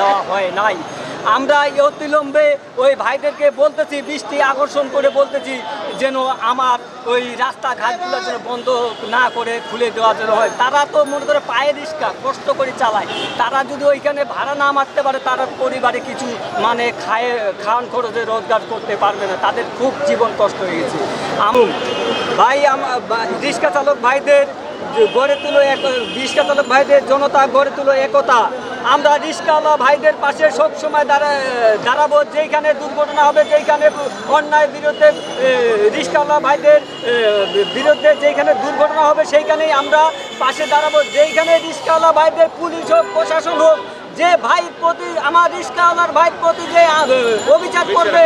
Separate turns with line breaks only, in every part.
দেওয়া হয় নাই। আমরা অতিলম্বে ওই ভাইদেরকে বলতেছি, বৃষ্টি আকর্ষণ করে বলতেছি যেন আমার ওই রাস্তাঘাটগুলো যেন বন্ধ না করে খুলে দেওয়া যেন হয়। তারা তো মনে করে পায়ে রিস্কা কষ্ট করে চালায়। তারা যদি ওইখানে ভাড়া না মারতে পারে, তারা পরিবারে কিছু মানে খায়, খাওয়ান খরচে রোজগার করতে পারবে না। তাদের খুব জীবন কষ্ট হয়ে গেছে। আমুন ভাই, রিক্সা চালক ভাইদের গড়ে তুলো এক রিক্সা চালক ভাইদের জনতা গড়ে তুলো একতা। আমরা রিক্সাওয়ালা ভাইদের পাশে সব সময় দাঁড়া দাঁড়াবো। যেইখানে দুর্ঘটনা হবে, যেইখানে অন্যায় বিরুদ্ধে রিক্সাওয়ালা ভাইদের বিরুদ্ধে যেইখানে দুর্ঘটনা হবে, সেইখানেই আমরা পাশে দাঁড়াবো। যেইখানে রিক্সাওয়ালা ভাইদের পুলিশ হোক, প্রশাসন হোক, যে ভাই প্রতি আমার রিক্সাওয়ালার ভাই প্রতি যে অভিযোগ করবে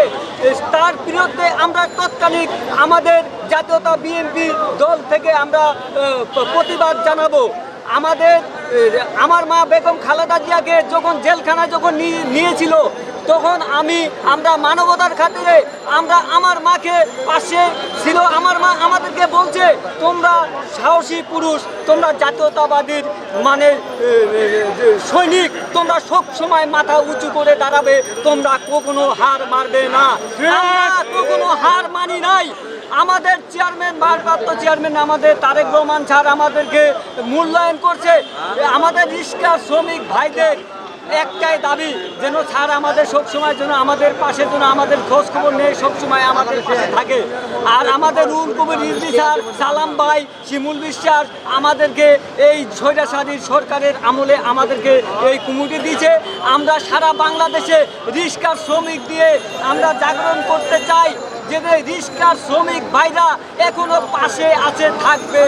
তার বিরুদ্ধে আমরা তৎকালীন আমাদের জাতীয়তা বিএনপি দল থেকে আমরা প্রতিবাদ জানাব। আমাদের আমার মা বেগম খালেদা জিয়াকে যখন জেলখানায় যখন নিয়ে- নিয়েছিল, তখন আমি, আমরা মানবতার খাতিরে আমরা আমার মাকে পাশে ছিল। আমার মা আমাদেরকে বলছে, তোমরা সাহসী পুরুষ, তোমরা জাতীয়তাবাদীর মানে সৈনিক, তোমরা সব সময় মাথা উঁচু করে দাঁড়াবে। তোমরা কখনো হার মারবে না। কখনো হার মানি নাই। আমাদের চেয়ারম্যান ভারপ্রাপ্ত চেয়ারম্যান আমাদের তারেক রহমান স্যার আমাদেরকে মূল্যায়ন করছে। আমাদের রিক্সা শ্রমিক ভাইদের একটাই দাবি, যেন স্যার আমাদের সব সময় যেন আমাদের পাশে যেন আমাদের খোঁজ খবর নেই সব সময় আমাদের পাশে থাকে। আর আমাদের রুল কবির রিজভি স্যার, সালাম ভাই, শিমুল বিশ্বাস আমাদেরকে এই স্বৈরাচারী সরকারের আমলে আমাদেরকে এই কুমুটি দিয়েছে। আমরা সারা বাংলাদেশে রিক্সার শ্রমিক দিয়ে আমরা জাগরণ করতে চাই। যে রিক্সার শ্রমিক ভাইরা এখনও পাশে আছে, থাকবে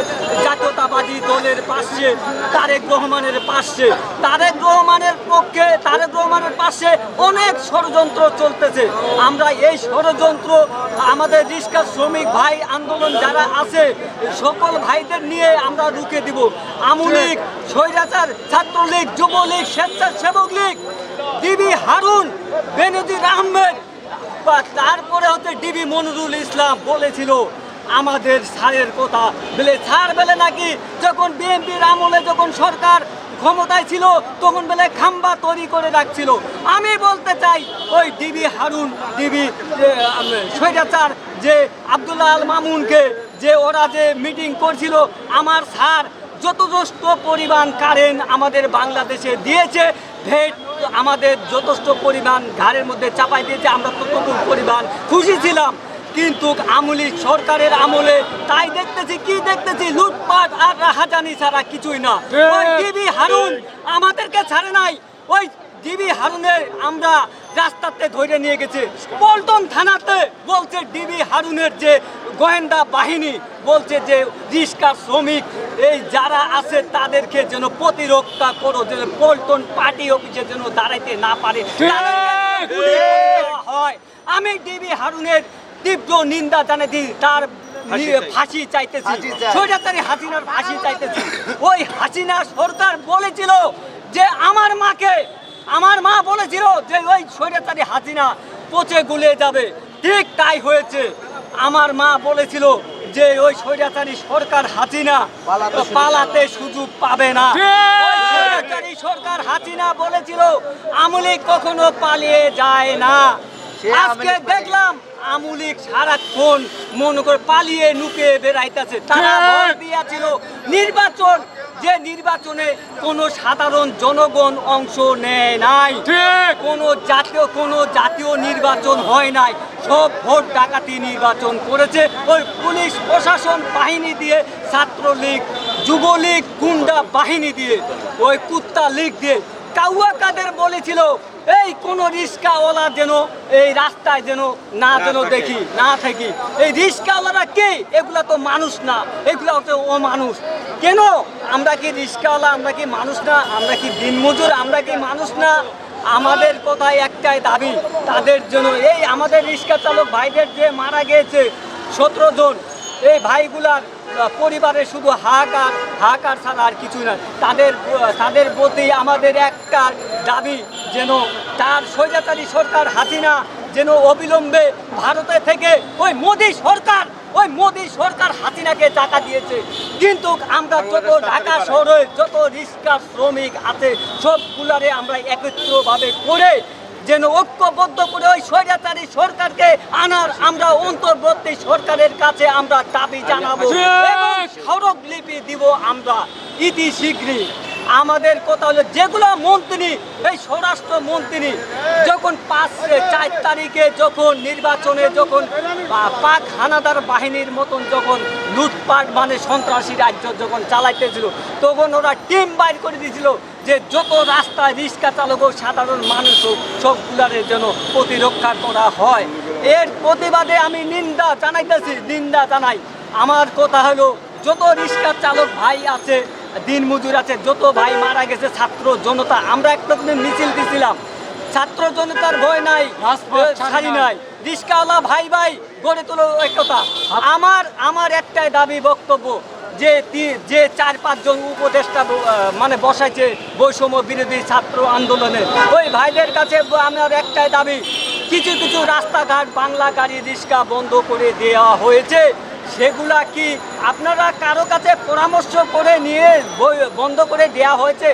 জাতীয়তাবাদী দলের পাশে, তারেক রহমানের পাশে। তারেক রহমানের পক্ষে, তারেক রহমানের পাশে অনেক ষড়যন্ত্র চলতেছে। আমরা এই ষড়যন্ত্র, আমাদের রিক্সার শ্রমিক ভাই আন্দোলন যারা আছে, সকল ভাইদের নিয়ে আমরা রুখে দিব। আমুলীগ স্বৈরাচার, ছাত্রলীগ, যুবলীগ স্বেচ্ছাসেবক লীগ ডিবি হারুন, বেনজির আহমেদ বা তারপরে হচ্ছে ডিবি মনিরুল ইসলাম বলেছিল, আমাদের স্যারের কথা। বলে স্যার বেলে নাকি যখন বিএনপির আমলে যখন সরকার ক্ষমতায় ছিল, তখন বেলে খাম্বা তৈরি করে রাখছিল। আমি বলতে চাই, ওই ডিবি হারুন, ডিবি স্বৈরাচার যে আবদুল্লাহ আল মামুনকে যে ওরা যে মিটিং করছিল, আমার স্যার যথেষ্ট পরিমাণ কারেন্ট আমাদের বাংলাদেশে দিয়েছে ভেট আমাদের যথেষ্ট পরিমাণ ঘাড়ের মধ্যে চাপাই দিয়েছে আমরা ততটুকু পরিমাণ খুশি ছিলাম। কিন্তু আমলি সরকারের আমলে তাই দেখতেছি কি দেখতেছি? লুটপাট আর রাহাজানি ছাড়া কিছুই না। ওই ডিবি হারুন আমাদেরকে ছাড়ে নাই। ওই ডিবি হারুনের আমরা রাস্তাতে ধরে নিয়ে গেছে। পল্টন থানাতে বলছে ডিবি হারুনের যে গোয়েন্দা বাহিনী বলছে যে রিস্কা শ্রমিক এই যারা আছে তাদেরকে যেন প্রতিরক্ষা করো যেন পল্টন পার্টি অফিসে যেন দাঁড়াইতে না পারে। হয়। আমি ডিবি হারুনের তীব্র নিন্দা জানাচ্ছি তার ফাঁসি চাইতেছি।
চাই।
হাসিনার ফাঁসি চাইতেছি। ওই হাসিনা সরকার বলেছিল যে আমার মাকে আমার মা বলেছিল যে ওই স্বৈরাচারী হাসিনা পচে গুলে যাবে। ঠিক তাই হয়েছে। আমার মা বলেছিল যে ওই স্বৈরাচারী সরকার হাসিনা
পালাতে সুযোগ
পালাতে সুযোগ পাবে না। সরকার হাসিনা বলেছিল আমলিক কখনো পালিয়ে যায় না। আজকে দেখলাম আমুলিক সারাক্ষণ মনে করে পালিয়ে নুকে বেড়াইতেছে। তারা ভয় দিয়েছিল নির্বাচন যে নির্বাচনে কোনো সাধারণ জনগণ অংশ নেয় নাই কোনো জাতীয় কোনো জাতীয় নির্বাচন হয় নাই সব ভোট ডাকাতি নির্বাচন করেছে। ওই পুলিশ প্রশাসন বাহিনী দিয়ে ছাত্রলীগ যুবলীগ গুন্ডা বাহিনী দিয়ে ওই কুত্তা লীগ দিয়ে কাউয়া কাদের বলেছিল এই কোন রিস্কাওয়ালা যেন এই রাস্তায় যেন না যেন দেখি না থাকি। এই রিস্কাওয়ালারা কে? এগুলা তো মানুষ না। এগুলা ও মানুষ কেন? আমরা কি রিস্কাওয়ালা আমরা কি মানুষ না? আমরা কি দিনমজুর আমরা কি মানুষ না? আমাদের কথায় একটাই দাবি তাদের জন্য। এই আমাদের রিক্সা চালক ভাইদের যে মারা গিয়েছে সতেরো জন এই ভাইগুলার পরিবারে শুধু হাহাকার হাহাকার ছাড়া আর কিছু না তাদের তাদের প্রতি আমাদের একটা দাবি যেন তার স্বৈরাচারী সরকার হাসিনা যেন অবিলম্বে ভারতে থেকে ওই মোদী সরকার ওই মোদী সরকার হাসিনাকে টাকা দিয়েছে। কিন্তু আমরা যত ঢাকা শহরে যত রিক্সা শ্রমিক আছে সবগুলারে আমরা একত্রভাবে করে যেন ঐক্যবদ্ধ করে ওই স্বৈরাচারী সরকারকে আনার আমরা অন্তর্বর্তী সরকারের কাছে আমরা দাবি জানাব এবং স্মারকলিপি দিব আমরা ইতি শীঘ্রই। আমাদের কথা হলো যেগুলো মন্ত্রী, এই স্বরাষ্ট্র মন্ত্রী যখন পাঁচ চার তারিখে যখন নির্বাচনে যখন পাক হানাদার বাহিনীর মতন যখন লুটপাট মানে সন্ত্রাসী রাজ্য যখন চালাইতেছিল, তখন ওরা টিম বাইর করে দিয়েছিল যে যত রাস্তায় রিক্সা চালক হোক, সাধারণ মানুষ হোক সবগুলারের জন্য প্রতিরক্ষা করা হয়। এর প্রতিবাদে আমি নিন্দা জানাইতেছি, নিন্দা জানাই। আমার কথা হলো, যত রিক্সা চালক ভাই আছে দিন মজুর আছে যত ভাই মারা গেছে ছাত্র জনতা আমরা একটা দিন মিছিল দিছিলাম। ছাত্র জনতার ভয় নাই
ছাড়ি নাই।
রিক্সাওয়ালা ভাই ভাই গড়ে তোলো একতা আমার আমার একটাই দাবি বক্তব্য যে যে চার পাঁচজন উপদেষ্টা মানে বসাইছে বৈষম্য বিরোধী ছাত্র আন্দোলনে ওই ভাইদের কাছে আমার একটাই দাবি কিছু কিছু রাস্তাঘাট বাংলা গাড়ি রিক্সা বন্ধ করে দেওয়া হয়েছে। সেগুলা কি আপনারা কারও কাছে পরামর্শ করে নিয়ে বন্ধ করে দেয়া হয়েছে?